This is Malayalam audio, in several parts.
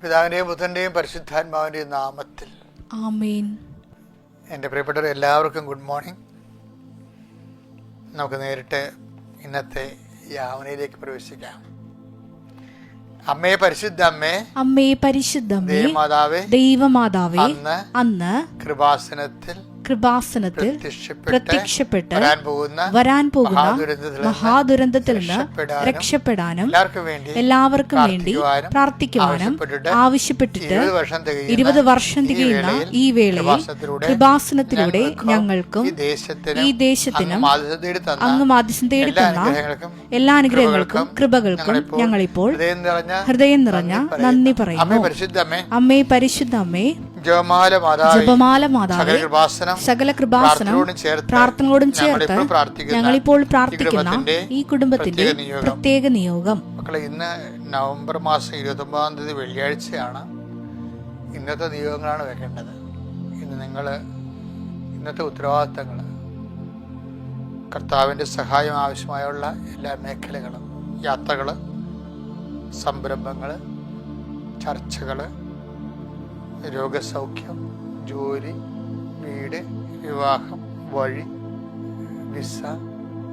പിതാവിന്റെയും ബുദ്ധന്റെയും പരിശുദ്ധാത്മാവിന്റെയും നാമത്തിൽ. ആമേൻ. എന്റെ പ്രിയപ്പെട്ടവർ എല്ലാവർക്കും ഗുഡ് മോർണിംഗ്. നമുക്ക് നേരിട്ട് ഇന്നത്തെ യാവനയിലേക്ക് പ്രവേശിക്കാം. അമ്മയെ പരിശുദ്ധ അമ്മേ അമ്മേ പരിശുദ്ധ ദൈവമാതാവേ ദൈവമാതാവേ അന്ന് അന്ന് കൃപാസനത്തിൽ കൃപാസനത്തിൽ പ്രത്യക്ഷപ്പെട്ട് വരാൻ പോകുന്ന മഹാദുരന്തത്തിൽ നിന്ന് രക്ഷപ്പെടാനും എല്ലാവർക്കും വേണ്ടി പ്രാർത്ഥിക്കുവാനും ആവശ്യപ്പെട്ടിട്ട് ഇരുപത് വർഷം തികയുന്ന ഈ വേളയിൽ കൃപാസനത്തിലൂടെ ഞങ്ങൾക്കും ഈ ദേശത്തിനും അങ്ങ് മാധ്യസ്ഥം തേടി തന്ന എല്ലാ അനുഗ്രഹങ്ങൾക്കും കൃപകൾക്കും ഞങ്ങളിപ്പോൾ ഹൃദയം നിറഞ്ഞ നന്ദി പറയുന്നു. അമ്മേ പരിശുദ്ധ അമ്മേ ജപമാല മാതാവേ സകല കൃപാസനം പ്രാർത്ഥനയോടും ചേർത്ത് ഞങ്ങളിപ്പോൾ പ്രാർത്ഥിക്കുന്ന ഈ കുടുംബത്തിന്റെ നിയോഗം. പ്രത്യേക നിയോഗം. മക്കളെ ഇന്ന് നവംബർ മാസം ഇരുപത്തി ഒമ്പതാം തീയതി വെള്ളിയാഴ്ചയാണ്. ഇന്നത്തെ നിയോഗങ്ങളാണ് വെക്കേണ്ടത്. ഇന്ന് നിങ്ങൾ ഇന്നത്തെ ഉത്തരവാദിത്തങ്ങൾ കർത്താവിന്റെ സഹായം ആവശ്യമായുള്ള എല്ലാ മേഖലകളും യാത്രകൾ സംരംഭങ്ങൾ ചർച്ചകൾ രോഗസൗഖ്യം ജോലി വീട് വിവാഹം വഴി വിസ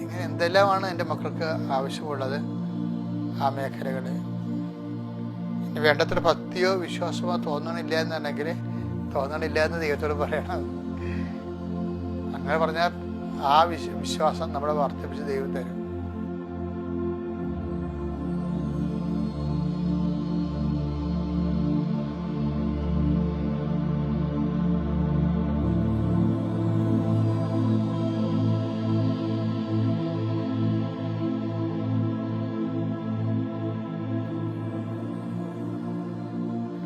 ഇങ്ങനെ എന്തെല്ലാമാണ് എന്റെ മക്കൾക്ക് ആവശ്യമുള്ളത് ആ മേഖലകളിൽ? വേണ്ടത്ര ഭക്തിയോ വിശ്വാസമോ തോന്നണില്ല എന്നുണ്ടെങ്കിൽ തോന്നണില്ല എന്ന് ദൈവത്തോട് പറയണം. അങ്ങനെ പറഞ്ഞാൽ ആ വിശ്വാസം നമ്മളെ വർദ്ധിപ്പിച്ച് ദൈവം തരും.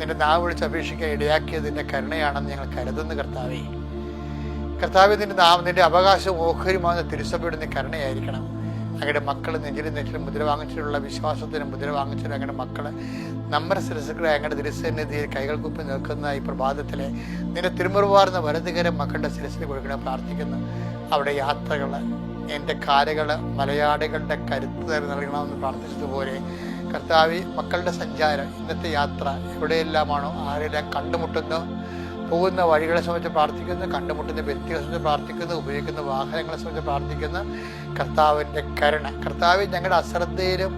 നിന്റെ നാവ് വിളിച്ച് അപേക്ഷിക്കാൻ ഇടയാക്കിയത് നിന്റെ കരുണയാണെന്ന് ഞങ്ങൾ കരുതുന്നു കർത്താവേ. കർത്താവ് നിന്റെ നാവ് നിന്റെ അവകാശം ഓഹരിമാകുന്ന തിരുസഭയുടെ കരുണയായിരിക്കണം. അങ്ങയുടെ മക്കൾ നെഞ്ചിലും നെറ്റിലും മുദ്ര വാങ്ങിച്ചിട്ടുള്ള വിശ്വാസത്തിന് മുദ്ര വാങ്ങിച്ചിട്ടുള്ള അങ്ങയുടെ മക്കൾ നമ്മുടെ ശിരസുക്കളെ അങ്ങയുടെ തിരുസന്നിധിയിൽ കൈകൾ കുപ്പി നിൽക്കുന്ന ഈ പ്രഭാതത്തിലെ നിന്റെ തിരുമുറവാർന്ന വലതുകരം മക്കളുടെ ശിരസിൽ കൊടുക്കണം പ്രാർത്ഥിക്കുന്നു. അവിടെ യാത്രകൾ എന്റെ കാലുകൾ മലയാളികളുടെ കരുത്ത് നൽകണമെന്ന് പ്രാർത്ഥിച്ചതുപോലെ കർത്താവി മക്കളുടെ സഞ്ചാരം ഇന്നത്തെ യാത്ര എവിടെയെല്ലാമാണോ ആരെല്ലാം കണ്ടുമുട്ടുന്നു പോകുന്ന വഴികളെ സംബന്ധിച്ച് പ്രാർത്ഥിക്കുന്നു കണ്ടുമുട്ടുന്ന വ്യക്തികളെ സംബന്ധിച്ച് പ്രാർത്ഥിക്കുന്നു ഉപയോഗിക്കുന്ന വാഹനങ്ങളെ സംബന്ധിച്ച് പ്രാർത്ഥിക്കുന്നു. കർത്താവിന്റെ കരുണ. കർത്താവ് ഞങ്ങളുടെ അശ്രദ്ധയിലും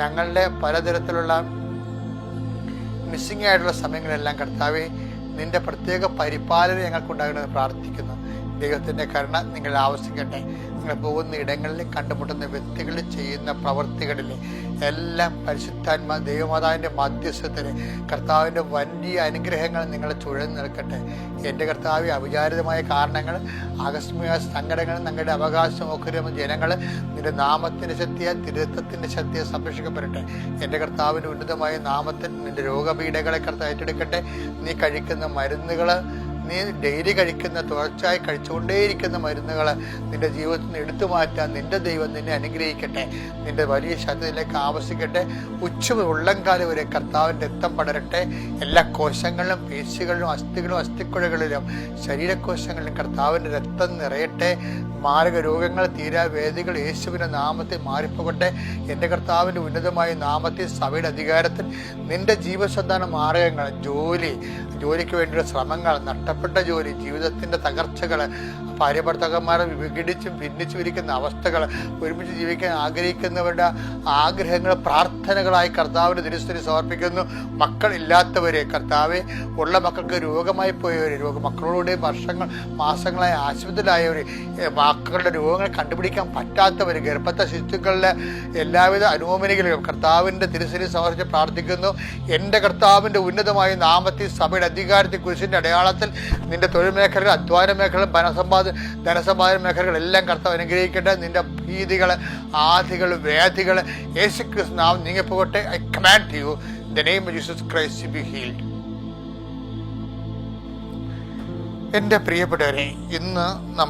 ഞങ്ങളുടെ പലതരത്തിലുള്ള മിസ്സിംഗ് ആയിട്ടുള്ള സമയങ്ങളെല്ലാം കർത്താവെ നിന്റെ പ്രത്യേക പരിപാലനം ഞങ്ങൾക്കുണ്ടാകണമെന്ന് പ്രാർത്ഥിക്കുന്നു. ദൈവത്തിന്റെ കരുണ നിങ്ങൾ ആവശ്യിക്കട്ടെ നിങ്ങൾ പോകുന്ന ഇടങ്ങളിൽ കണ്ടുമുട്ടുന്ന വ്യക്തികൾ ചെയ്യുന്ന പ്രവർത്തികളിൽ എല്ലാം പരിശുദ്ധാത്മ ദൈവമാതാവിന്റെ മധ്യസ്ഥത്തിൽ കർത്താവിന്റെ വലിയ അനുഗ്രഹങ്ങൾ നിങ്ങളെ ചുഴന്നു നിൽക്കട്ടെ. എന്റെ കർത്താവ് അവിചാരിതമായ കാരണങ്ങൾ ആകസ്മിക സങ്കടങ്ങൾ നിങ്ങളുടെ അവകാശം ഒക്കെ ജനങ്ങൾ നിന്റെ നാമത്തിന്റെ ശക്തിയെ തിരുത്തത്തിന്റെ ശക്തിയെ സംരക്ഷിക്കപ്പെടട്ടെ. എന്റെ കർത്താവിന്റെ ഉന്നതമായ നാമത്തിൽ നിന്റെ രോഗപീഠകളെ കർത്താവ് ഏറ്റെടുക്കട്ടെ. നീ കഴിക്കുന്ന മരുന്നുകൾ നീ ഡെയിലി കഴിക്കുന്ന തുടർച്ചയായി കഴിച്ചുകൊണ്ടേയിരിക്കുന്ന മരുന്നുകൾ നിന്റെ ജീവിതത്തിൽ നിന്ന് എടുത്തു മാറ്റാൻ നിന്റെ ദൈവം നിന്നെ അനുഗ്രഹിക്കട്ടെ. നിന്റെ വലിയ ശരീരത്തിലേക്ക് ആവശ്യിക്കട്ടെ ഉച്ച ഉള്ളംകാലം വരെ കർത്താവിന്റെ രക്തം പടരട്ടെ. എല്ലാ കോശങ്ങളിലും പേശികളിലും അസ്ഥികളും അസ്ഥിക്കുഴകളിലും ശരീരകോശങ്ങളിലും കർത്താവിന്റെ രക്തം നിറയട്ടെ. മാരക രോഗങ്ങൾ തീരാ വേദികൾ യേശുവിന്റെ നാമത്തിൽ മാറിപ്പോകട്ടെ. എന്റെ കർത്താവിന്റെ ഉന്നതമായ നാമത്തിൽ സഭയുടെ അധികാരത്തിൽ നിന്റെ ജീവസന്ധാന മാർഗങ്ങൾ ജോലി ജോലിക്ക് വേണ്ടിയുള്ള ശ്രമങ്ങൾ നഷ്ടപ്പെട്ട ജോലി ജീവിതത്തിന്റെ തകർച്ചകൾ ഭാര്യ ഭർത്താക്കന്മാരെ വിഘടിച്ചും ഭിന്നിച്ചും ഇരിക്കുന്ന അവസ്ഥകൾ ഒരുമിച്ച് ജീവിക്കാൻ ആഗ്രഹിക്കുന്നവരുടെ ആഗ്രഹങ്ങൾ പ്രാർത്ഥനകളായി കർത്താവിന് തിരുസ്ഥിതി സമർപ്പിക്കുന്നു. മക്കളില്ലാത്തവരെ കർത്താവെ ഉള്ള മക്കൾക്ക് രോഗമായി പോയവർ രോഗ മക്കളോടെ വർഷങ്ങൾ മാസങ്ങളായി ആശുപത്രിയിലായവർ മക്കളുടെ രോഗങ്ങൾ കണ്ടുപിടിക്കാൻ പറ്റാത്തവർ ഗർഭത്തെ ശിശുക്കളിലെ എല്ലാവിധ അനുമോമനികളും കർത്താവിന്റെ തിരുസ്ഥിതി സമർപ്പിച്ച് പ്രാർത്ഥിക്കുന്നു. എന്റെ കർത്താവിന്റെ ഉന്നതമായ നാമത്തിൽ സഭയുടെ അധികാരത്തിൽ കുരിശിന്റെ അടയാളത്തിൽ നിന്റെ തൊഴിൽ മേഖലകൾ അധ്വാന മേഖലകൾ ധനസമ്പാദ ധനസമ്പാദന മേഖലകളെല്ലാം കർത്താവ് അനുഗ്രഹിക്കട്ടെ. നിന്റെ ഭീതികൾ ആധികൾ വ്യാധികൾ യേശു ക്രിസ്തു നാം നീങ്ങിപ്പോകട്ടെ I command you the name Jesus Christ be healed എന്റെ പ്രിയപ്പെട്ടവരെ ഇന്ന് നമ്മൾ